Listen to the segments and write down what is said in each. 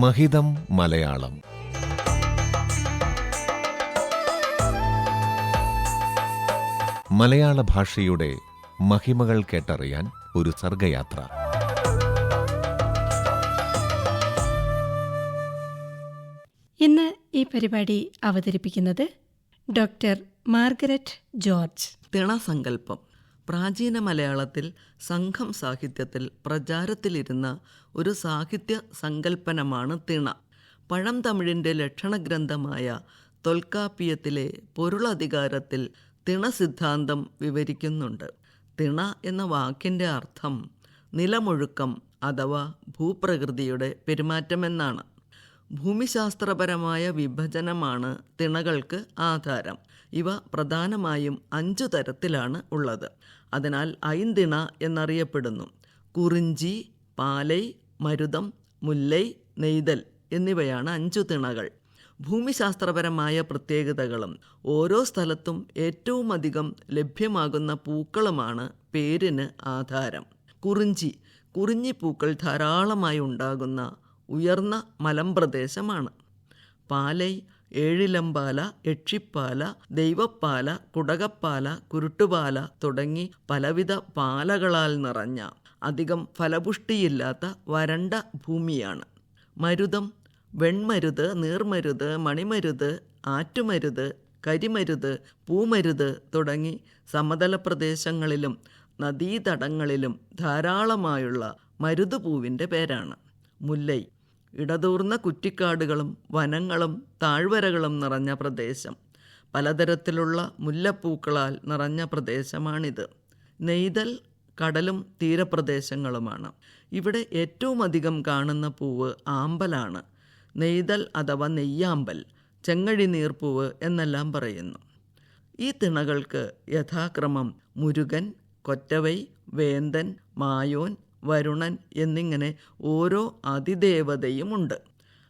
മഹിതം മലയാളം. മലയാള ഭാഷയുടെ മഹിമകൾ കേട്ടറിയാൻ ഒരു സർഗയാത്ര. ഇന്ന് ഈ പരിപാടി അവതരിപ്പിക്കുന്നത് ഡോക്ടർ മാർഗരറ്റ് ജോർജ്. തിണസങ്കല്പം പ്രാചീന മലയാളത്തിൽ സംഘം സാഹിത്യത്തിൽ പ്രചാരത്തിലിരുന്ന ഒരു സാഹിത്യ സങ്കല്പനമാണ് തിണ. പഴം തമിഴിന്റെ ലക്ഷണഗ്രന്ഥമായ തൊൽക്കാപ്പിയത്തിലെ പൊരുളധികാരത്തിൽ തിണ സിദ്ധാന്തം വിവരിക്കുന്നുണ്ട്. തിണ എന്ന വാക്കിന്റെ അർത്ഥം നിലമൊഴുക്കം അഥവാ ഭൂപ്രകൃതിയുടെ പെരുമാറ്റമെന്നാണ്. ഭൂമിശാസ്ത്രപരമായ വിഭജനമാണ് തിണകൾക്ക് ആധാരം. ഇവ പ്രധാനമായും അഞ്ചു തരത്തിലാണ് ഉള്ളത്. അതിനാൽ ഐന്തിണ എന്നറിയപ്പെടുന്നു. കുറിഞ്ചി പാലൈ മരുതം മുല്ലൈ നെയ്തൽ എന്നിവയാണ് അഞ്ചു തിണകൾ. ഭൂമിശാസ്ത്രപരമായ പ്രത്യേകതകളും ഓരോ സ്ഥലത്തും ഏറ്റവും അധികം ലഭ്യമാകുന്ന പൂക്കളുമാണ് പേരിന് ആധാരം. കുറിഞ്ചി കുറിഞ്ഞിപ്പൂക്കൾ ധാരാളമായി ഉണ്ടാകുന്ന ഉയർന്ന മലമ്പ്രദേശമാണ്. പാലൈ ഏഴിലമ്പാല എക്ഷിപ്പാല ദൈവപ്പാല കുടകപ്പാല കുരുട്ടുപാല തുടങ്ങി പലവിധ പാലകളാൽ നിറഞ്ഞ അധികം ഫലപുഷ്ടിയില്ലാത്ത വരണ്ട ഭൂമിയാണ്. മരുതം വെൺമരുത് നീർമരുത് മണിമരുത് ആറ്റുമരുത് കരിമരുത് പൂമരുത് തുടങ്ങി സമതല പ്രദേശങ്ങളിലും നദീതടങ്ങളിലും ധാരാളമായുള്ള മരുതുപൂവിന്റെ പേരാണ്. മുല്ലൈ. ഇടതൂർന്ന കുറ്റിക്കാടുകളും വനങ്ങളും താഴ്വരകളും നിറഞ്ഞ പ്രദേശം. പലതരത്തിലുള്ള മുല്ലപ്പൂക്കളാൽ നിറഞ്ഞ പ്രദേശമാണിത്. നെയ്തൽ കടലും തീരപ്രദേശങ്ങളുമാണ്. ഇവിടെ ഏറ്റവും അധികം കാണുന്ന പൂവ് ആമ്പലാണ്. നെയ്തൽ അഥവാ നെയ്യാമ്പൽ ചെങ്ങഴി നീർപ്പൂവ് എന്നെല്ലാം പറയുന്നു. ഈ തിണകൾക്ക് യഥാക്രമം മുരുകൻ കൊറ്റവൈ വേന്തൻ മായോൻ വരുണൻ എന്നിങ്ങനെ ഓരോ അതിദേവതയുമുണ്ട്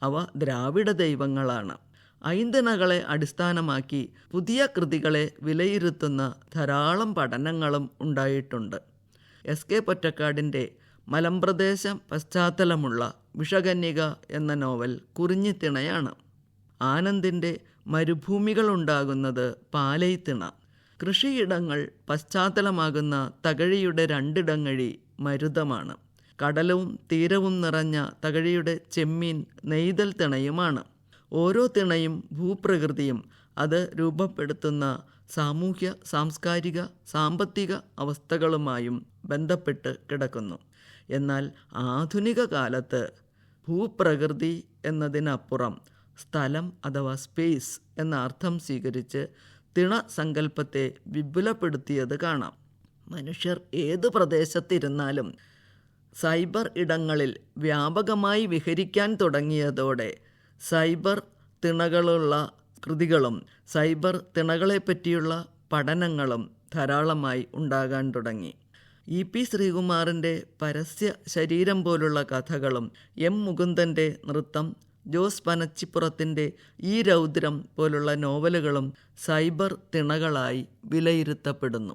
അവ ദ്രാവിഡ ദൈവങ്ങളാണ്. ഐന്ധനകളെ അടിസ്ഥാനമാക്കി പുതിയ കൃതികളെ വിലയിരുത്തുന്ന ധാരാളം പഠനങ്ങളും ഉണ്ടായിട്ടുണ്ട്. എസ് കെ പൊറ്റക്കാടിന്റെ മലമ്പ്രദേശം പശ്ചാത്തലമുള്ള വിഷകന്യക എന്ന നോവൽ കുറിഞ്ഞിത്തിണയാണ്. ആനന്ദിന്റെ മരുഭൂമികളുണ്ടാകുന്നത് പാലൈത്തിണ. കൃഷിയിടങ്ങൾ പശ്ചാത്തലമാകുന്ന തകഴിയുടെ രണ്ടിടങ്ങഴി മരുതമാണ്. കടലവും തീരവും നിറഞ്ഞ തകഴിയുടെ ചെമ്മീൻ നെയ്തൽ തിണയുമാണ്. ഓരോ തിണയും ഭൂപ്രകൃതിയും അത് രൂപപ്പെടുത്തുന്ന സാമൂഹ്യ സാംസ്കാരിക സാമ്പത്തിക അവസ്ഥകളുമായും ബന്ധപ്പെട്ട് കിടക്കുന്നു. എന്നാൽ ആധുനിക കാലത്ത് ഭൂപ്രകൃതി എന്നതിനപ്പുറം സ്ഥലം അഥവാ സ്പേസ് എന്ന അർത്ഥം സ്വീകരിച്ച് തിണ സങ്കല്പത്തെ വിപുലപ്പെടുത്തിയത് കാണാം. മനുഷ്യർ ഏത് പ്രദേശത്തിരുന്നാലും സൈബർ ഇടങ്ങളിൽ വ്യാപകമായി വിഹരിക്കാൻ തുടങ്ങിയതോടെ സൈബർ തിണകളുള്ള കൃതികളും സൈബർ തിണകളെപ്പറ്റിയുള്ള പഠനങ്ങളും ധാരാളമായി ഉണ്ടാകാൻ തുടങ്ങി. ഇ പി ശ്രീകുമാറിന്റെ പരസ്യ ശരീരം പോലുള്ള കഥകളും എം മുകുന്ദന്റെ നൃത്തം ജോസ് പനച്ചിപ്പുറത്തിന്റെ ഈ രൗദ്രം പോലുള്ള നോവലുകളും സൈബർ തിണകളായി വിലയിരുത്തപ്പെടുന്നു.